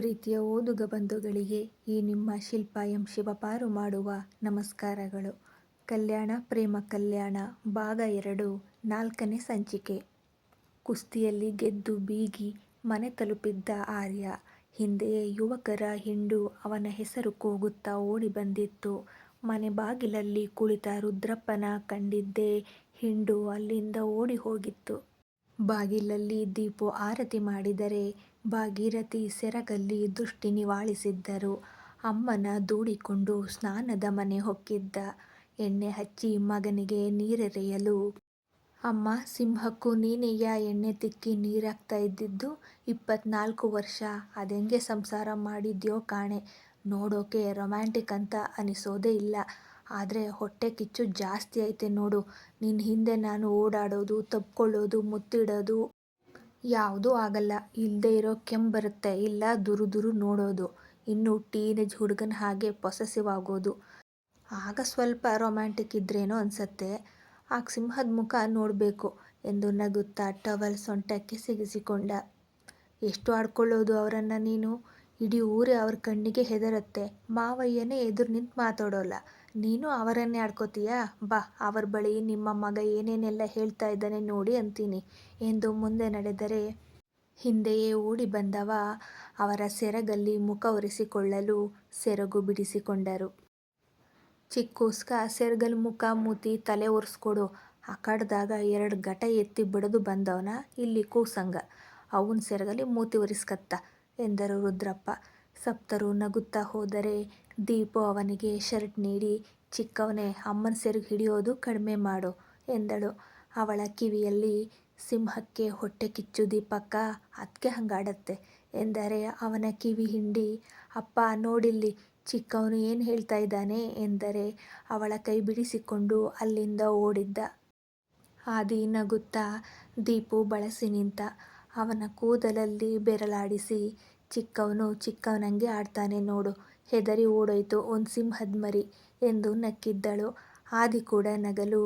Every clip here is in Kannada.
ಪ್ರೀತಿಯ ಓದುಗ ಬಂಧುಗಳಿಗೆ ಈ ನಿಮ್ಮ ಶಿಲ್ಪ ಎಂ ಶಿವಪಾರು ಮಾಡುವ ನಮಸ್ಕಾರಗಳು. ಕಲ್ಯಾಣ ಪ್ರೇಮ ಕಲ್ಯಾಣ ಭಾಗ ಎರಡು, ನಾಲ್ಕನೇ ಸಂಚಿಕೆ. ಕುಸ್ತಿಯಲ್ಲಿ ಗೆದ್ದು ಬೀಗಿ ಮನೆ ತಲುಪಿದ್ದ ಆರ್ಯ. ಹಿಂದೆಯೇ ಯುವಕರ ಹಿಂಡು ಅವನ ಹೆಸರು ಕೂಗುತ್ತಾ ಓಡಿ ಬಂದಿತ್ತು. ಮನೆ ಬಾಗಿಲಲ್ಲಿ ಕುಳಿತ ರುದ್ರಪ್ಪನ ಕಂಡಿದ್ದೇ ಹಿಂಡು ಅಲ್ಲಿಂದ ಓಡಿ ಹೋಗಿತ್ತು. ಬಾಗಿಲಲ್ಲಿ ದೀಪು ಆರತಿ ಮಾಡಿದರೆ ಭಾಗೀರಥಿ ಸೆರಗಲ್ಲಿ ದೃಷ್ಟಿ ನಿವಾಳಿಸಿದ್ದರು. ಅಮ್ಮನ ದೂಡಿಕೊಂಡು ಸ್ನಾನದ ಮನೆ ಹೊಕ್ಕಿದ್ದ. ಎಣ್ಣೆ ಹಚ್ಚಿ ಮಗನಿಗೆ ನೀರೆರೆಯಲು. ಅಮ್ಮ ಸಿಂಹಕ್ಕೂ ನೀನೆಯ ಎಣ್ಣೆ ತಿಕ್ಕಿ ನೀರಾಕ್ತಾ ಇದ್ದಿದ್ದು? ಇಪ್ಪತ್ನಾಲ್ಕು ವರ್ಷ ಅದೆಂಗೆ ಸಂಸಾರ ಮಾಡಿದ್ಯೋ ಕಾಣೆ. ನೋಡೋಕೆ ರೊಮ್ಯಾಂಟಿಕ್ ಅಂತ ಅನಿಸೋದೇ ಇಲ್ಲ. ಆದ್ರೆ ಹೊಟ್ಟೆ ಕಿಚ್ಚು ಜಾಸ್ತಿ ಐತೆ ನೋಡು. ನಿನ್ನ ಹಿಂದೆ ನಾನು ಓಡಾಡೋದು, ತಪ್ಕೊಳ್ಳೋದು ಮುತ್ತಿಡೋದು. ಯಾವ್ದೂ ಆಗಲ್ಲ. ಇಲ್ಲದೆ ಇರೋ ಕೆಮ್ಮು ಬರುತ್ತೆ ಇಲ್ಲ, ದುರು ದುರು ನೋಡೋದು. ಇನ್ನು ಟೀನೇಜ್ ಹುಡುಗನ ಹಾಗೆ ಪೊಸೆಸಿವ್ ಆಗೋದು. ಆಗ ಸ್ವಲ್ಪ ರೊಮ್ಯಾಂಟಿಕ್ ಇದ್ರೇನೋ ಅನಿಸತ್ತೆ ಆಗ ಸಿಂಹದ ಮುಖ ನೋಡಬೇಕು ಎಂದು ನಗುತ್ತಾ ಟವಲ್ ಸೊಂಟಕ್ಕೆ ಸಿಗಿಸಿಕೊಂಡ. ಎಷ್ಟು ಆಡ್ಕೊಳ್ಳೋದು ಅವರನ್ನು ನೀನು? ಇಡೀ ಊರೇ ಅವ್ರ ಕಣ್ಣಿಗೆ ಹೆದರತ್ತೆ. ಮಾವಯ್ಯನೇ ಎದುರು ನಿಂತು ಮಾತಾಡೋಲ್ಲ. ನೀನು ಅವರನ್ನೇ ಆಡ್ಕೊತೀಯಾ? ಬಾ ಅವರ ಬಳಿ ನಿಮ್ಮ ಮಗ ಏನೇನೆಲ್ಲ ಹೇಳ್ತಾ ಇದ್ದಾನೆ ನೋಡಿ ಅಂತೀನಿ ಎಂದು ಮುಂದೆ ನಡೆದರೆ, ಹಿಂದೆಯೇ ಓಡಿ ಬಂದವ ಅವರ ಸೆರಗಲ್ಲಿ ಮುಖ ಒರೆಸಿಕೊಳ್ಳಲು ಸೆರಗು ಬಿಡಿಸಿಕೊಂಡರು. ಚಿಕ್ಕೋಸ್ಕ ಸೆರಗಲ್ ಮುಖ ಮೂತಿ ತಲೆ ಒರೆಸ್ಕೊಡು ಆಕಾಡ್ದಾಗ ಎರಡು ಘಟ ಎತ್ತಿ ಬಿಡದು ಬಂದವನ ಇಲ್ಲಿ ಕೂಸಂಗ. ಅವನ ಸೆರಗಲ್ಲಿ ಮೂತಿ ಒರೆಸ್ಕತ್ತ ಎಂದರು ರುದ್ರಪ್ಪ. ಸಪ್ತರು ನಗುತ್ತಾ ಹೋದರೆ ದೀಪು ಅವನಿಗೆ ಶರ್ಟ್ ನೀಡಿ, ಚಿಕ್ಕವನೇ ಅಮ್ಮನ ಸೆರಗು ಹಿಡಿಯೋದು ಕಡಿಮೆ ಮಾಡು ಎಂದಳು ಅವಳ ಕಿವಿಯಲ್ಲಿ. ಸಿಂಹಕ್ಕೆ ಹೊಟ್ಟೆ ಕಿಚ್ಚು ದೀಪಕ್ಕ ಅದಕ್ಕೆ ಹಂಗಾಡತ್ತೆ ಎಂದರೆ ಅವನ ಕಿವಿ ಹಿಂಡಿ, ಅಪ್ಪ ನೋಡಿಲ್ಲಿ ಚಿಕ್ಕವನು ಏನು ಹೇಳ್ತಾ ಇದ್ದಾನೆ ಎಂದರೆ ಅವಳ ಕೈ ಬಿಡಿಸಿಕೊಂಡು ಅಲ್ಲಿಂದ ಓಡಿದ್ದ. ಆದಿ ನಗುತ್ತಾ ದೀಪು ಬಳಸಿ ನಿಂತ. ಅವನ ಕೂದಲಲ್ಲಿ ಬೆರಳಾಡಿಸಿ, ಚಿಕ್ಕವನು ಚಿಕ್ಕವನಂಗೆ ಆಡ್ತಾನೆ ನೋಡು. ಹೆದರಿ ಓಡೋಯ್ತು ಒಂದು ಸಿಂಹದ ಮರಿ ಎಂದು ನಕ್ಕಿದ್ದಳು. ಆದಿ ಕೂಡ ನಗಲು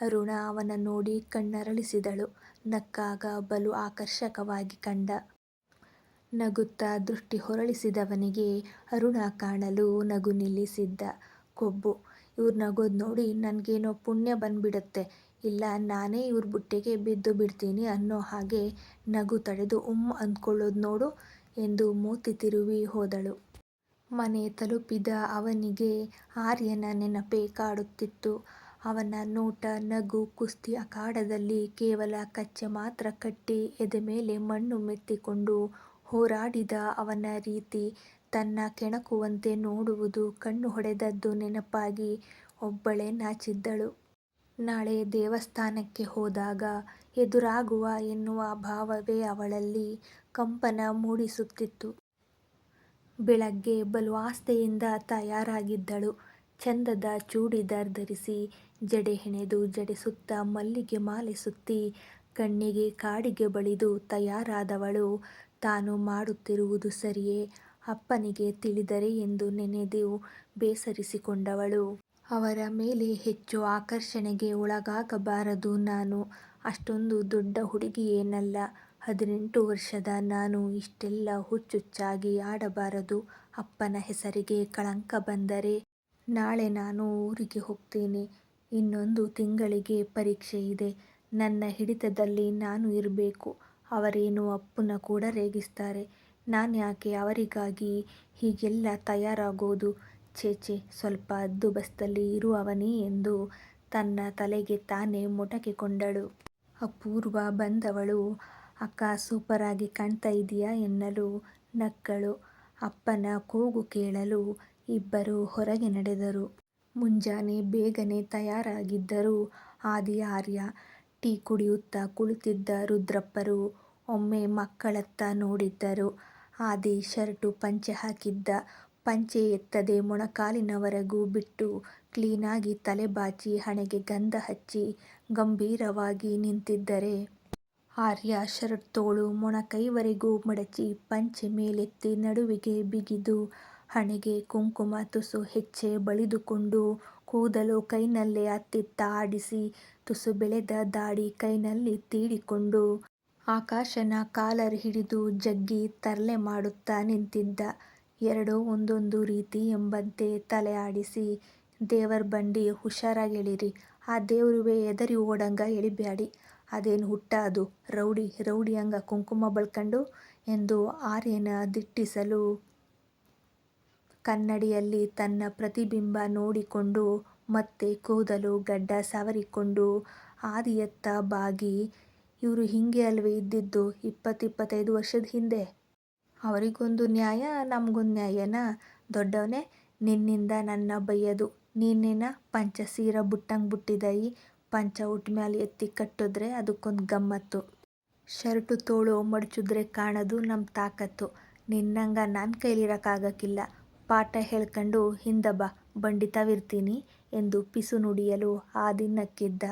ಅರುಣ ಅವನ ನೋಡಿ ಕಣ್ಣರಳಿಸಿದಳು. ನಕ್ಕಾಗ ಬಲು ಆಕರ್ಷಕವಾಗಿ ಕಂಡ. ನಗುತ್ತಾ ದೃಷ್ಟಿ ಹೊರಳಿಸಿದವನಿಗೆ ಅರುಣ ಕಾಣಲು ನಗು ನಿಲ್ಲಿಸಿದ್ದ. ಕೊಬ್ಬು. ಇವ್ರು ನಗೋದು ನೋಡಿ ನನಗೇನೋ ಪುಣ್ಯ ಬಂದ್ಬಿಡುತ್ತೆ ಇಲ್ಲ, ನಾನೇ ಇವ್ರ ಬುಟ್ಟಿಗೆ ಬಿದ್ದು ಬಿಡ್ತೀನಿ ಅನ್ನೋ ಹಾಗೆ ನಗು ತಡೆದು ಉಮ್ ಅಂದ್ಕೊಳ್ಳೋದು ನೋಡು ಎಂದು ಮೂತಿ ತಿರುವಿ ಹೋದಳು. ಮನೆ ತಲುಪಿದ ಅವನಿಗೆ ಆರ್ಯನ ನೆನಪೇ ಕಾಡುತ್ತಿತ್ತು. ಅವನ ನೋಟ, ನಗು, ಕುಸ್ತಿ ಅಖಾಡದಲ್ಲಿ ಕೇವಲ ಕಚ್ಚೆ ಮಾತ್ರ ಕಟ್ಟಿ ಎದೆ ಮೇಲೆ ಮಣ್ಣು ಮೆತ್ತಿಕೊಂಡು ಹೋರಾಡಿದ ಅವನ ರೀತಿ ತನ್ನ ಕೆಣಕುವಂತೆ ನೋಡುವುದು ಕಣ್ಣು ಹೊಡೆದದ್ದು ನೆನಪಾಗಿ ಒಬ್ಬಳೇ ನಾಚಿದ್ದಳು. ನಾಳೆ ದೇವಸ್ಥಾನಕ್ಕೆ ಹೋದಾಗ ಎದುರಾಗುವ ಎನ್ನುವ ಭಾವವೇ ಅವಳಲ್ಲಿ ಕಂಪನ ಮೂಡಿಸುತ್ತಿತ್ತು. ಬೆಳಗ್ಗೆ ಬಲು ಆಸ್ಥೆಯಿಂದ ತಯಾರಾಗಿದ್ದಳು. ಚಂದದ ಚೂಡಿದಾರ್ ಧರಿಸಿ, ಜಡೆ ಹೆಣೆದು ಜಡೆ ಸುತ್ತ ಮಲ್ಲಿಗೆ ಮಾಲೆ ಸುತ್ತಿ, ಕಣ್ಣಿಗೆ ಕಾಡಿಗೆ ಬಳಿದು ತಯಾರಾದವಳು ತಾನು ಮಾಡುತ್ತಿರುವುದು ಸರಿಯೇ ಅಪ್ಪನಿಗೆ ತಿಳಿದರೆ ಎಂದು ನೆನೆದು ಬೇಸರಿಸಿಕೊಂಡವಳು. ಅವರ ಮೇಲೆ ಹೆಚ್ಚು ಆಕರ್ಷಣೆಗೆ ಒಳಗಾಗಬಾರದು ನಾನು. ಅಷ್ಟೊಂದು ದೊಡ್ಡ ಹುಡುಗಿಯೇನಲ್ಲ. ಹದಿನೆಂಟು ವರ್ಷದ ನಾನು ಇಷ್ಟೆಲ್ಲ ಹುಚ್ಚುಚ್ಚಾಗಿ ಆಡಬಾರದು. ಅಪ್ಪನ ಹೆಸರಿಗೆ ಕಳಂಕ ಬಂದರೆ. ನಾಳೆ ನಾನು ಊರಿಗೆ ಹೋಗ್ತೀನಿ. ಇನ್ನೊಂದು ತಿಂಗಳಿಗೆ ಪರೀಕ್ಷೆ ಇದೆ. ನನ್ನ ಹಿಡಿತದಲ್ಲಿ ನಾನು ಇರಬೇಕು ಅವರೇನು ಅಪ್ಪನ ಕೂಡ ರೇಗಿಸ್ತಾರೆ. ನಾನ್ಯಾಕೆ ಅವರಿಗಾಗಿ ಹೀಗೆಲ್ಲ ತಯಾರಾಗೋದು. ಛೇ ಸ್ವಲ್ಪ ಹದ್ದು ಬಸ್ತಲ್ಲಿ ಇರುವವನೇ ಎಂದು ತನ್ನ ತಲೆಗೆ ತಾನೇ ಮೊಟಕಿಕೊಂಡಳು. ಅಪೂರ್ವ ಬಂದವಳು ಅಕ್ಕ ಸೂಪರಾಗಿ ಕಾಣ್ತಾ ಇದೆಯಾ ಎನ್ನಲು ನಕ್ಕಳು. ಅಪ್ಪನ ಕೂಗು ಕೇಳಲು ಇಬ್ಬರು ಹೊರಗೆ ನಡೆದರು. ಮುಂಜಾನೆ ಬೇಗನೆ ತಯಾರಾಗಿದ್ದರು ಆದಿ ಆರ್ಯ. ಟೀ ಕುಡಿಯುತ್ತಾ ಕುಳಿತಿದ್ದ ರುದ್ರಪ್ಪರು ಒಮ್ಮೆ ಮಕ್ಕಳತ್ತ ನೋಡಿದ್ದರು. ಆದಿ ಶರ್ಟು ಪಂಚೆ ಹಾಕಿದ್ದ. ಪಂಚೆ ಎತ್ತದೆ ಮೊಣಕಾಲಿನವರೆಗೂ ಬಿಟ್ಟು ಕ್ಲೀನಾಗಿ ತಲೆ ಬಾಚಿ ಹಣೆಗೆ ಗಂಧ ಹಚ್ಚಿ ಗಂಭೀರವಾಗಿ ನಿಂತಿದ್ದರೆ, ಆರ್ಯ ಶರ್ಟ್ ತೋಳು ಮೊಣಕೈವರೆಗೂ ಮಡಚಿ ಪಂಚೆ ಮೇಲೆತ್ತಿ ನಡುವಿಗೆ ಬಿಗಿದು, ಹಣೆಗೆ ಕುಂಕುಮ ತುಸು ಹೆಚ್ಚೆ ಬಳಿದುಕೊಂಡು, ಕೂದಲು ಕೈನಲ್ಲೇ ಅತ್ತಿತ್ತ ಆಡಿಸಿ, ತುಸು ಬೆಳೆದ ದಾಡಿ ಕೈನಲ್ಲಿ ತೀಡಿಕೊಂಡು, ಆಕಾಶನ ಕಾಲರ್ ಹಿಡಿದು ಜಗ್ಗಿ ತರ್ಲೆ ಮಾಡುತ್ತಾ ನಿಂತಿದ್ದ. ಎರಡೂ ಒಂದೊಂದು ರೀತಿ ಎಂಬಂತೆ ತಲೆ ಆಡಿಸಿ, ದೇವರ್ ಬಂಡಿ ಹುಷಾರಾಗಿಳಿರಿ ಆ ದೇವ್ರುವೆ ಎದರಿ ಓಡಂಗ ಎಳಿಬ್ಯಾಡಿ. ಅದೇನ್ ಹುಟ್ಟ ಅದು. ರೌಡಿ ರೌಡಿ ರೌಡಿಯಂಗ ಕುಂಕುಮ ಬಳ್ಕೊಂಡು ಎಂದು ಆರ್ಯನ ದಿಟ್ಟಿಸಲು ಕನ್ನಡಿಯಲ್ಲಿ ತನ್ನ ಪ್ರತಿಬಿಂಬ ನೋಡಿಕೊಂಡು ಮತ್ತೆ ಕೂದಲು ಗಡ್ಡ ಸವರಿಕೊಂಡು ಆದಿಯತ್ತ ಬಾಗಿ, ಇವರು ಹಿಂಗೆ ಅಲ್ವೇ ಇದ್ದಿದ್ದು ಇಪ್ಪತ್ತಿಪ್ಪತ್ತೈದು ವರ್ಷದ ಹಿಂದೆ. ಅವರಿಗೊಂದು ನ್ಯಾಯ ನಮಗೊಂದು ನ್ಯಾಯನ? ದೊಡ್ಡವನೇ ನಿನ್ನಿಂದ ನನ್ನ ಬಯ್ಯದು ನೀನೇನ ಪಂಚಸೀರ ಬುಟ್ಟಂಗೆ ಬುಟ್ಟಿದಯಿ ಪಂಚ ಉಟ್ಮ್ಯಾಲ್ ಎತ್ತಿ ಕಟ್ಟಿದ್ರೆ ಅದಕ್ಕೊಂದು ಗಮ್ಮತ್ತು. ಶರ್ಟು ತೋಳು ಮಡಚುದ್ರೆ ಕಾಣೋದು ನಮ್ಮ ತಾಕತ್ತು. ನಿನ್ನಂಗ ನನ್ನ ಕೈಲಿರೋಕ್ಕಾಗಕ್ಕಿಲ್ಲ. ಪಾಠ ಹೇಳ್ಕೊಂಡು ಹಿಂದಬ ಬಂಡಿತವಿರ್ತೀನಿ ಬಂಡಿ ಎಂದು ಪಿಸು ನುಡಿಯಲು ಆದಿ ನಕ್ಕಿದ್ದ.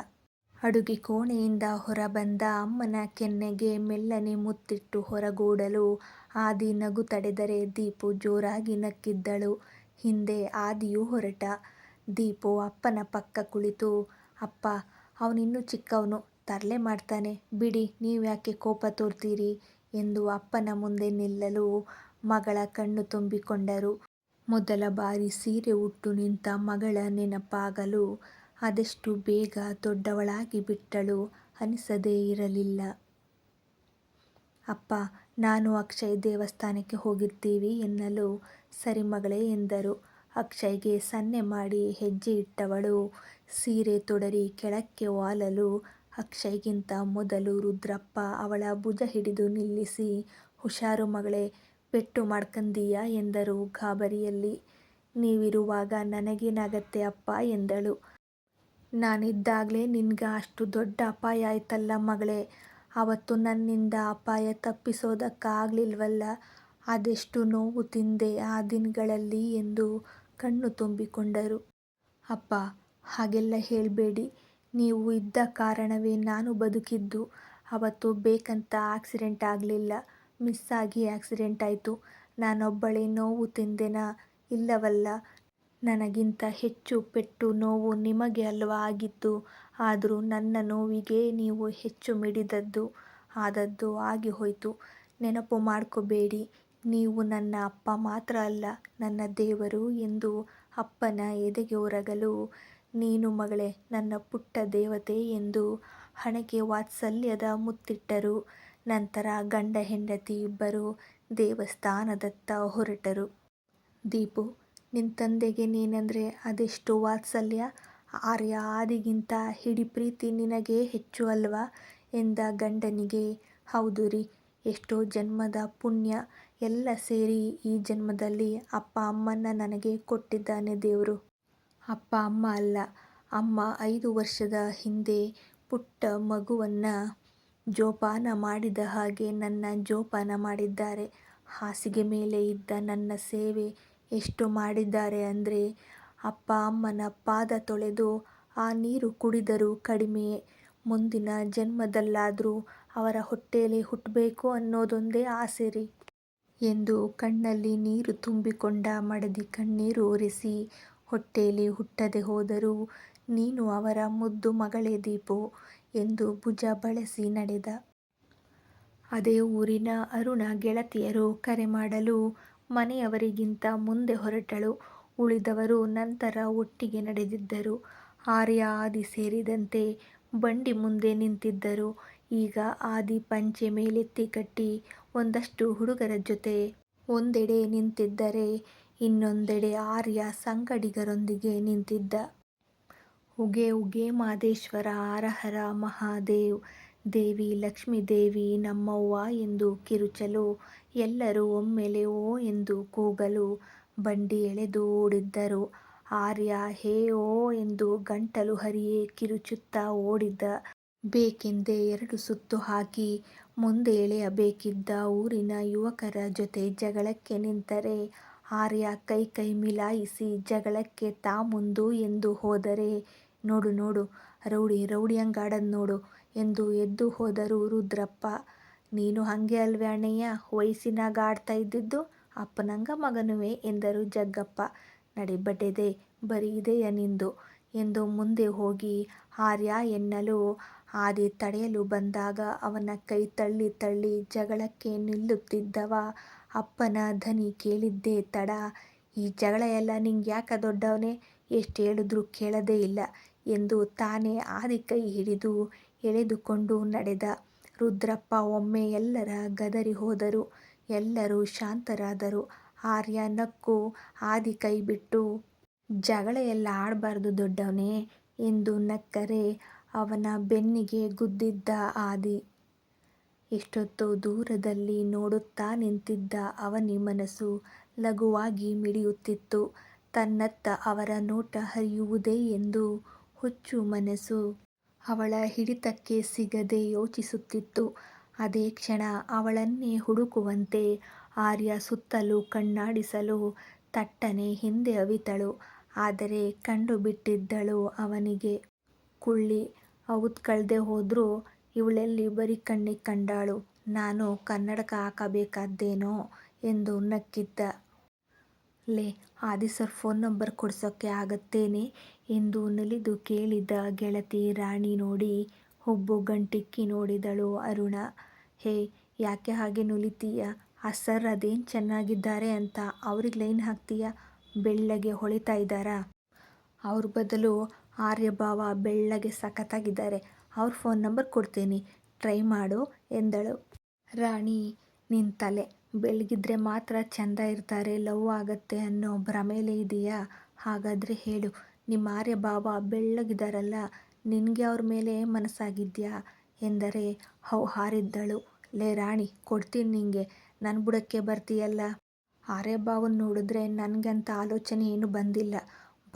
ಅಡುಗೆ ಕೋಣೆಯಿಂದ ಹೊರಬಂದ ಅಮ್ಮನ ಕೆನ್ನೆಗೆ ಮೆಲ್ಲನೆ ಮುತ್ತಿಟ್ಟು ಹೊರಗೂಡಲು ಆದಿ ನಗು ತಡೆದರೆ ದೀಪು ಜೋರಾಗಿ ನಕ್ಕಿದ್ದಳು. ಹಿಂದೆ ಆದಿಯೂ ಹೊರಟ. ದೀಪು ಅಪ್ಪನ ಪಕ್ಕ ಕುಳಿತು, ಅಪ್ಪಾ ಅವನಿನ್ನೂ ಚಿಕ್ಕವನು ತರಲೆ ಮಾಡ್ತಾನೆ ಬಿಡಿ ನೀವ್ಯಾಕೆ ಕೋಪ ತೋರ್ತೀರಿ ಎಂದು ಅಪ್ಪನ ಮುಂದೆ ನಿಲ್ಲಲು ಮಗಳ ಕಣ್ಣು ತುಂಬಿಕೊಂಡರು. ಮೊದಲ ಬಾರಿ ಸೀರೆ ಉಟ್ಟು ನಿಂತ ಮಗಳ ನೆನಪಾಗಲು ಅದೆಷ್ಟು ಬೇಗ ದೊಡ್ಡವಳಾಗಿ ಬಿಟ್ಟಳು ಅನಿಸದೇ ಇರಲಿಲ್ಲ. ಅಪ್ಪ, ನಾನು ಅಕ್ಷಯ್ ದೇವಸ್ಥಾನಕ್ಕೆ ಹೋಗಿರ್ತೀವಿ ಎನ್ನಲು ಸರಿ ಮಗಳೇ ಎಂದರು. ಅಕ್ಷಯ್ಗೆ ಸನ್ನೆ ಮಾಡಿ ಹೆಜ್ಜೆ ಇಟ್ಟವಳು. ಸೀರೆ ತೊಡರಿ ಕೆಳಕ್ಕೆ ವಾಲಲು, ಅಕ್ಷಯ್ಗಿಂತ ಮೊದಲು ರುದ್ರಪ್ಪ ಅವಳ ಭುಜ ಹಿಡಿದು ನಿಲ್ಲಿಸಿ, ಹುಷಾರು ಮಗಳೇ, ಪೆಟ್ಟು ಮಾಡ್ಕಂದೀಯ? ಎಂದರು ಗಾಬರಿಯಲ್ಲಿ. ನೀವಿರುವಾಗ ನನಗೇನಾಗತ್ತೆ ಅಪ್ಪ? ಎಂದಳು. ನಾನಿದ್ದಾಗಲೇ ನಿನ್ಗ ಅಷ್ಟು ದೊಡ್ಡ ಅಪಾಯ ಆಯ್ತಲ್ಲ ಮಗಳೇ. ಅವತ್ತು ನನ್ನಿಂದ ಅಪಾಯ ತಪ್ಪಿಸೋದಕ್ಕಾಗಲಿಲ್ವಲ್ಲ? ಅದೆಷ್ಟು ನೋವು ತಿಂದೆ ಆ ದಿನಗಳಲ್ಲಿ? ಎಂದು ಕಣ್ಣು ತುಂಬಿಕೊಂಡರು. ಅಪ್ಪ, ಹಾಗೆಲ್ಲ ಹೇಳಬೇಡಿ ನೀವು ಇದ್ದ ಕಾರಣವೇ ನಾನು ಬದುಕಿದ್ದು. ಅವತ್ತು ಬೇಕಂತ ಆಕ್ಸಿಡೆಂಟ್ ಆಗಲಿಲ್ಲ ಮಿಸ್ ಆಗಿ ಆಕ್ಸಿಡೆಂಟ್ ಆಯ್ತು. ನಾನೊಬ್ಬಳೇ ನೋವು ತಿಂದೆನಾ ಇಲ್ಲವಲ್ಲ ನನಗಿಂತ ಹೆಚ್ಚು ಪೆಟ್ಟು ನೋವು ನಿಮಗೆ ಅಲ್ವಾ ಆಗಿದ್ದು ಆದರೂ ನನ್ನ ನೋವಿಗೆ ನೀವು ಹೆಚ್ಚು ಮಿಡಿದದ್ದು. ಆದದ್ದು ಆಗಿ ಹೋಯಿತು ನೆನಪು ಮಾಡ್ಕೋಬೇಡಿ ನೀವು ನನ್ನ ಅಪ್ಪ ಮಾತ್ರ ಅಲ್ಲ, ನನ್ನ ದೇವರು ಎಂದು ಅಪ್ಪನ ಎದೆಗೆ ಒರಗಲು ನೀನು ಮಗಳೇ, ನನ್ನ ಪುಟ್ಟ ದೇವತೆ ಎಂದು ಹಣೆಗೆ ವಾತ್ಸಲ್ಯದ ಮುತ್ತಿಟ್ಟರು. ನಂತರ ಗಂಡ ಹೆಂಡತಿ ಇಬ್ಬರು ದೇವಸ್ಥಾನದತ್ತ ಹೊರಟರು. ದೀಪು ನಿನ್ನ ತಂದೆಗೆ ನೀನಂದ್ರೆ ಅದೆಷ್ಟು ವಾತ್ಸಲ್ಯ ಆರ್ಯ ಆದಿಗಿಂತ ಹಿಡಿ ಪ್ರೀತಿ ನಿನಗೆ ಹೆಚ್ಚು ಅಲ್ವಾ ಎಂದ ಗಂಡನಿಗೆ, ಹೌದು ರೀ, ಎಷ್ಟೋ ಜನ್ಮದ ಪುಣ್ಯ ಎಲ್ಲ ಸೇರಿ ಈ ಜನ್ಮದಲ್ಲಿ ಅಪ್ಪ ಅಮ್ಮನ್ನ ನನಗೆ ಕೊಟ್ಟಿದ್ದಾನೆ ದೇವರು ಅಪ್ಪ ಅಮ್ಮ ಅಲ್ಲ, ಅಮ್ಮ ಐದು ವರ್ಷದ ಹಿಂದೆ ಪುಟ್ಟ ಮಗುವನ್ನ ಜೋಪಾನ ಮಾಡಿದ ಹಾಗೆ ನನ್ನ ಜೋಪಾನ ಮಾಡಿದ್ದಾರೆ. ಹಾಸಿಗೆ ಮೇಲೆ ಇದ್ದ ನನ್ನ ಸೇವೆ ಎಷ್ಟು ಮಾಡಿದ್ದಾರೆ ಅಂದರೆ, ಅಪ್ಪ ಅಮ್ಮನ ಪಾದ ತೊಳೆದು ಆ ನೀರು ಕುಡಿದರೂ ಕಡಿಮೆಯೇ. ಮುಂದಿನ ಜನ್ಮದಲ್ಲಾದರೂ ಅವರ ಹೊಟ್ಟೆಯಲ್ಲಿ ಹುಟ್ಟಬೇಕು ಅನ್ನೋದೊಂದೇ ಆಸೆ ರೀ. ಎಂದು ಕಣ್ಣಲ್ಲಿ ನೀರು ತುಂಬಿಕೊಂಡ ಮಡದಿ ಕಣ್ಣೀರು ಒರೆಸಿ ಹೊಟ್ಟೆಯಲ್ಲಿ ಹುಟ್ಟದೆ ಹೋದರೂ, ನೀನು ಅವರ ಮುದ್ದು ಮಗಳೇ ದೀಪು ಎಂದು ಭುಜ ಬಳಸಿ ನಡೆದ. ಅದೇ ಊರಿನ ಅರುಣ ಗೆಳತಿಯರು ಕರೆ ಮಾಡಲು ಮನೆಯವರಿಗಿಂತ ಮುಂದೆ ಹೊರಟಳು. ಉಳಿದವರು ನಂತರ ಒಟ್ಟಿಗೆ ನಡೆದಿದ್ದರು. ಆರ್ಯ, ಆದಿ ಸೇರಿದಂತೆ ಬಂಡಿ ಮುಂದೆ ನಿಂತಿದ್ದರು. ಈಗ ಆದಿ ಪಂಚೆ ಮೇಲೆತ್ತಿ ಕಟ್ಟಿ ಒಂದಷ್ಟು ಹುಡುಗರ ಜೊತೆ ಒಂದೆಡೆ ನಿಂತಿದ್ದರೆ ಇನ್ನೊಂದೆಡೆ ಆರ್ಯ ಸಂಗಡಿಗರೊಂದಿಗೆ ನಿಂತಿದ್ದ. ಉಗೆ ಉಗೆ ಮಾದೇಶ್ವರ, ಹರಹರ ಹರ ಮಹಾದೇವ್, ದೇವಿ ಲಕ್ಷ್ಮೀದೇವಿ ನಮ್ಮವ್ವ ಎಂದು ಕಿರುಚಲು, ಎಲ್ಲರೂ ಒಮ್ಮೆಲೆ ಓ ಎಂದು ಕೂಗಲು ಬಂಡಿ ಎಳೆದು ಓಡಿದ್ದರು. ಆರ್ಯ ಹೇ ಓ ಎಂದು ಗಂಟಲು ಹರಿಯೇ ಕಿರುಚುತ್ತಾ ಓಡಿದ್ದ ಬೇಕೆಂದೇ ಎರಡು ಸುತ್ತು ಹಾಕಿ ಮುಂದೆ ಎಳೆಯಬೇಕಿದ್ದ ಊರಿನ ಯುವಕರ ಜೊತೆ ಜಗಳಕ್ಕೆ ನಿಂತರೆ ಆರ್ಯ ಕೈ ಕೈ ಮಿಲಾಯಿಸಿ ಜಗಳಕ್ಕೆ ತಾ ಮುಂದು ಎಂದು ಹೋದರೆ, ನೋಡು ನೋಡು, ರೌಡಿ ರೌಡಿಯಂಗಾಡದ್ ನೋಡು ಎಂದು ಎದ್ದು ಹೋದರು ರುದ್ರಪ್ಪ. ನೀನು ಹಂಗೆ ಅಲ್ವೇ ಅಣ್ಣಯ್ಯ, ವಯಸ್ಸಿನಾಗ ಆಡ್ತಾ ಇದ್ದಿದ್ದು ಅಪ್ಪನಂಗ ಮಗನುವೆ ಎಂದರು ಜಗ್ಗಪ್ಪ. ನಡಿ ಬಡ್ಡೆದೆ, ಬರೀ ಇದೆಯ ನಿಂದು ಎಂದು ಮುಂದೆ ಹೋಗಿ ಆರ್ಯ ಎನ್ನಲು ಆದಿ ತಡೆಯಲು ಬಂದಾಗ ಅವನ ಕೈ ತಳ್ಳಿ ತಳ್ಳಿ ಜಗಳಕ್ಕೆ ನಿಲ್ಲುತ್ತಿದ್ದವ. ಅಪ್ಪನ ಧನಿ ಕೇಳಿದ್ದೇ ತಡ. ಈ ಜಗಳ ಎಲ್ಲ ನಿಂಗ್ಯಾಕ ದೊಡ್ಡವನೇ? ಎಷ್ಟು ಹೇಳಿದ್ರೂ ಕೇಳದೇ ಇಲ್ಲ ಎಂದು ತಾನೇ ಆದಿ ಕೈ ಹಿಡಿದು ಎಳೆದುಕೊಂಡು ನಡೆದ. ರುದ್ರಪ್ಪ ಒಮ್ಮೆ ಎಲ್ಲರ ಗದರಿ ಹೋದರು. ಎಲ್ಲರೂ ಶಾಂತರಾದರು. ಆರ್ಯ ನಕ್ಕು ಆದಿ ಕೈ ಬಿಟ್ಟು ಜಗಳ ಎಲ್ಲ ಆಡಬಾರ್ದು ದೊಡ್ಡವನೇ ಎಂದು ನಕ್ಕರೆ. ಅವನ ಬೆನ್ನಿಗೆ ಗುದ್ದಿದ್ದ ಆದಿ. ಎಷ್ಟೊತ್ತು ದೂರದಲ್ಲಿ ನೋಡುತ್ತಾ ನಿಂತಿದ್ದ ಅವನಿ ಮನಸ್ಸು ಲಘುವಾಗಿ ಮಿಡಿಯುತ್ತಿತ್ತು. ತನ್ನತ್ತ ಅವರ ನೋಟ ಹರಿಯುವುದೇ ಎಂದು ಹುಚ್ಚು ಮನಸ್ಸು ಅವಳ ಹಿಡಿತಕ್ಕೆ ಸಿಗದೆ ಯೋಚಿಸುತ್ತಿತ್ತು. ಅದೇ ಕ್ಷಣ ಅವಳನ್ನೇ ಹುಡುಕುವಂತೆ ಆರ್ಯ ಸುತ್ತಲೂ ಕಣ್ಣಾಡಿಸಲು ತಟ್ಟನೆ ಹಿಂದೆ ಅವಿತಳು. ಆದರೆ ಕಂಡುಬಿಟ್ಟಿದ್ದಳು ಅವನಿಗೆ, ಕುಳ್ಳಿ ಹೌದ್ ಕಳ್ದೆ ಹೋದರೂ ಇವಳೆಲ್ಲಿ ಬರೀ ಕಣ್ಣಿಗೆ ಕಂಡಾಳು. ನಾನು ಕನ್ನಡಕ ಹಾಕಬೇಕಾದ್ದೇನೋ ಎಂದು ನಕ್ಕಿದ್ದ. ಲೇ, ಆದಿ ಸರ್ ಫೋನ್ ನಂಬರ್ ಕೊಡ್ಸೋಕ್ಕೆ ಆಗತ್ತೇನೆ ಎಂದು ನಲಿದು ಕೇಳಿದ ಗೆಳತಿ ರಾಣಿ ನೋಡಿ ಹುಬ್ಬು ಗಂಟಿಕ್ಕಿ ನೋಡಿದಳು ಅರುಣ. ಹೇ, ಯಾಕೆ ಹಾಗೆ ನುಲಿತೀಯ? ಆ ಸರ್ ಅದೇನು ಚೆನ್ನಾಗಿದ್ದಾರೆ ಅಂತ ಅವ್ರಿಗೆ ಲೈನ್ ಹಾಕ್ತೀಯ? ಬೆಳ್ಳಗೆ ಹೊಳಿತಾ ಇದ್ದಾರಾ? ಅವ್ರ ಬದಲು ಆರ್ಯಭಾವ ಬೆಳ್ಳಗೆ ಸಖತ್ತಾಗಿದ್ದಾರೆ. ಅವ್ರ ಫೋನ್ ನಂಬರ್ ಕೊಡ್ತೀನಿ. ಟ್ರೈ ಮಾಡು ಎಂದಳು. ರಾಣಿ ನಿನ್ನ ತಲೆ. ಬೆಳಗಿದ್ರೆ ಮಾತ್ರ ಚಂದ ಇರ್ತಾರೆ, ಲವ್ ಆಗತ್ತೆ ಅನ್ನೋ ಭ್ರಮೇಲೆ ಇದೆಯಾ? ಹಾಗಾದರೆ ಹೇಳು ನಿಮ್ಮ ಆರ್ಯಭಾವ ಬೆಳ್ಳಗಿದಾರಲ್ಲ, ನಿನಗೆ ಅವ್ರ ಮೇಲೆ ಮನಸ್ಸಾಗಿದ್ಯಾ? ಎಂದರೆ, ಹೌ, ಹಾರಿದ್ದಳು. ಲೇ ರಾಣಿ, ಕೊಡ್ತೀನಿ ನಿಂಗೆ. ನನ್ನ ಬುಡಕ್ಕೆ ಬರ್ತೀಯಲ್ಲ? ಆರ್ಯಭಾವನ್ ನೋಡಿದ್ರೆ ನನಗಂತ ಆಲೋಚನೆ ಏನು ಬಂದಿಲ್ಲ.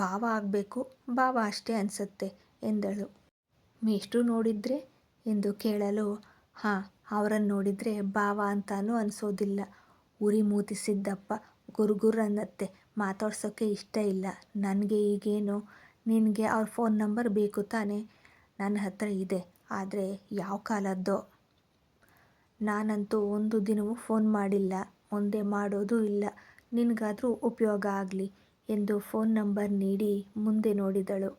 ಭಾವ ಆಗಬೇಕು, ಭಾವ ಅಷ್ಟೇ ಅನಿಸುತ್ತೆ ಎಂದಳು. ಮೇಷ್ಟ್ರು ನೋಡಿದ್ರೆ? ಎಂದು ಕೇಳಲು, ಹಾಂ ಅವರನ್ನು ನೋಡಿದರೆ ಭಾವ ಅಂತಾನೂ ಅನಿಸೋದಿಲ್ಲ. ಉರಿ ಮೂತಿಸಿದ್ದಪ್ಪ, ಗುರುಗುರ್ ಅನ್ನತ್ತೆ. ಮಾತಾಡ್ಸೋಕ್ಕೆ ಇಷ್ಟ ಇಲ್ಲ. ನನಗೆ ಈಗೇನು? ನಿನಗೆ ಅವ್ರ ಫೋನ್ ನಂಬರ್ ಬೇಕು ತಾನೇ? ನನ್ನ ಹತ್ರ ಇದೆ, ಆದರೆ ಯಾವ ಕಾಲದ್ದೋ? ನಾನಂತೂ ಒಂದು ದಿನವೂ ಫೋನ್ ಮಾಡಿಲ್ಲ. ಒಂದೇ ಮಾಡೋದು ಇಲ್ಲ. ನಿನಗಾದರೂ ಉಪಯೋಗ ಆಗಲಿ. ಎಂದು ಫೋನ್ ನಂಬರ್ ನೀಡಿ ಮುಂದೆ ನೋಡಿದಳು.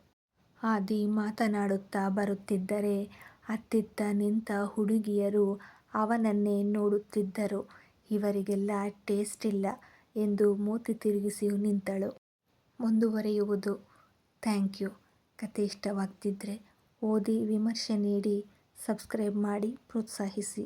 ಆದಿ ಮಾತನಾಡುತ್ತಾ ಬರುತ್ತಿದ್ದರೆ ಅತ್ತಿತ್ತ ನಿಂತ ಹುಡುಗಿಯರು ಅವನನ್ನೇ ನೋಡುತ್ತಿದ್ದರು. ಇವರಿಗೆಲ್ಲ ಟೇಸ್ಟ್ ಇಲ್ಲ ಎಂದು ಮೂತಿ ತಿರುಗಿಸಿ ನಿಂತಳು. ಮುಂದುವರಿಯುವುದು. Thank you. ಕತೆ ಇಷ್ಟವಾಗ್ತಿದ್ರೆ ಓದಿ ವಿಮರ್ಶೆ ನೀಡಿ ಸಬ್ಸ್ಕ್ರೈಬ್ ಮಾಡಿ ಪ್ರೋತ್ಸಾಹಿಸಿ.